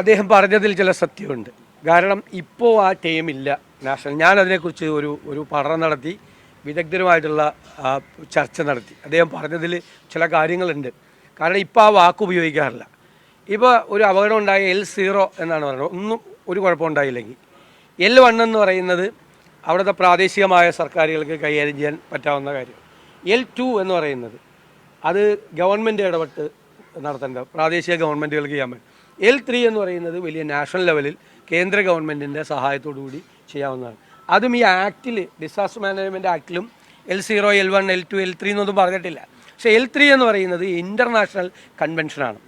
അദ്ദേഹം പറഞ്ഞതിൽ ചില സത്യമുണ്ട്. കാരണം ഇപ്പോൾ ആ ടീമില്ല നാഷണൽ ഞാൻ അതിനെക്കുറിച്ച് ഒരു ഒരു പഠനം നടത്തി വിദഗ്ധരുമായിട്ടുള്ള ചർച്ച നടത്തി. അദ്ദേഹം പറഞ്ഞതിൽ ചില കാര്യങ്ങളുണ്ട്. കാരണം ഇപ്പോൾ ആ വാക്ക് ഉപയോഗിക്കാറില്ല. ഇപ്പോൾ ഒരു അപകടം ഉണ്ടായ എൽ സീറോ എന്നാണ് പറയുന്നത്. ഒന്നും ഒരു കുഴപ്പമുണ്ടായില്ലെങ്കിൽ എൽ വൺ എന്ന് പറയുന്നത് അവിടുത്തെ പ്രാദേശികമായ സർക്കാരുകൾക്ക് കൈകാര്യം ചെയ്യാൻ പറ്റാവുന്ന കാര്യം. എൽ ടു എന്ന് പറയുന്നത് അത് ഗവൺമെന്റ് ഇടപെട്ട് നടത്തേണ്ട പ്രാദേശിക ഗവൺമെന്റുകൾക്ക് ചെയ്യാൻ പറ്റും. എൽ ത്രീ എന്ന് പറയുന്നത് വലിയ നാഷണൽ ലെവലിൽ കേന്ദ്ര ഗവൺമെന്റിന്റെ സഹായത്തോടു കൂടി ചെയ്യാവുന്നതാണ്. അതും ഈ ആക്റ്റിൽ disaster management ആക്റ്റിലും L zero L one L two L three എന്നൊന്നും പറഞ്ഞിട്ടില്ല. പക്ഷേ എൽ ത്രീ എന്ന് പറയുന്നത് ഇന്റർനാഷണൽ കൺവെൻഷനാണ്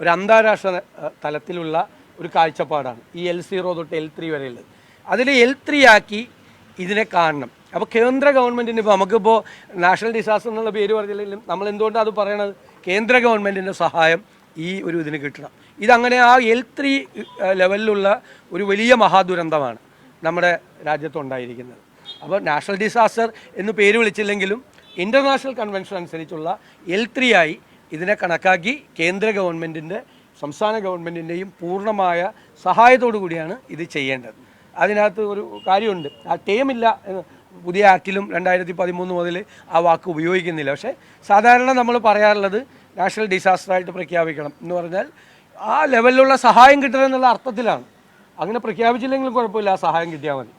ഒരു അന്താരാഷ്ട്ര തലത്തിലുള്ള ഒരു കാഴ്ചപ്പാടാണ് ഈ എൽ സീറോ തൊട്ട് എൽ ത്രീ വരെയുള്ളത്. അതിൽ എൽ ത്രീ ആക്കി ഇതിനെ കാണണം. അപ്പോൾ കേന്ദ്ര ഗവൺമെന്റിന് ഇപ്പോൾ നമുക്കിപ്പോൾ നാഷണൽ ഡിസാസ്റ്റർ എന്നുള്ള പേര് പറഞ്ഞില്ലെങ്കിലും നമ്മൾ എന്തുകൊണ്ടാണ് അത് പറയണത്? കേന്ദ്ര ഗവൺമെന്റിന്റെ സഹായം ഈ ഒരു ഇതിന് കിട്ടണം. ഇതങ്ങനെ ആ എൽ ത്രീ ലെവലിലുള്ള ഒരു വലിയ മഹാദുരന്തമാണ് നമ്മുടെ രാജ്യത്തുണ്ടായിരിക്കുന്നത്. അപ്പോൾ നാഷണൽ ഡിസാസ്റ്റർ എന്ന് പേര് വിളിച്ചില്ലെങ്കിലും ഇന്റർനാഷണൽ കൺവെൻഷൻ അനുസരിച്ചുള്ള എൽ ത്രീ ആയി ഇതിനെ കണക്കാക്കി കേന്ദ്ര ഗവൺമെന്റിന്റെ സംസ്ഥാന ഗവൺമെന്റിന്റെയും പൂർണമായ സഹായത്തോടു കൂടിയാണ് ഇത് ചെയ്യേണ്ടത്. അതിനകത്ത് ഒരു കാര്യമുണ്ട്. ആ ടേമില്ല പുതിയ ആക്റ്റിലും രണ്ടായിരത്തി പതിമൂന്ന് മുതൽ ആ വാക്ക് ഉപയോഗിക്കുന്നില്ല. പക്ഷേ സാധാരണ നമ്മൾ പറയാറുള്ളത് നാഷണൽ ഡിസാസ്റ്റർ ആയിട്ട് പ്രഖ്യാപിക്കണം എന്ന് പറഞ്ഞാൽ ആ ലെവലിലുള്ള സഹായം കിട്ടുക എന്നുള്ള അർത്ഥത്തിലാണ്. അങ്ങനെ പ്രഖ്യാപിച്ചില്ലെങ്കിലും കുഴപ്പമില്ല ആ സഹായം കിട്ടിയാൽ മതി.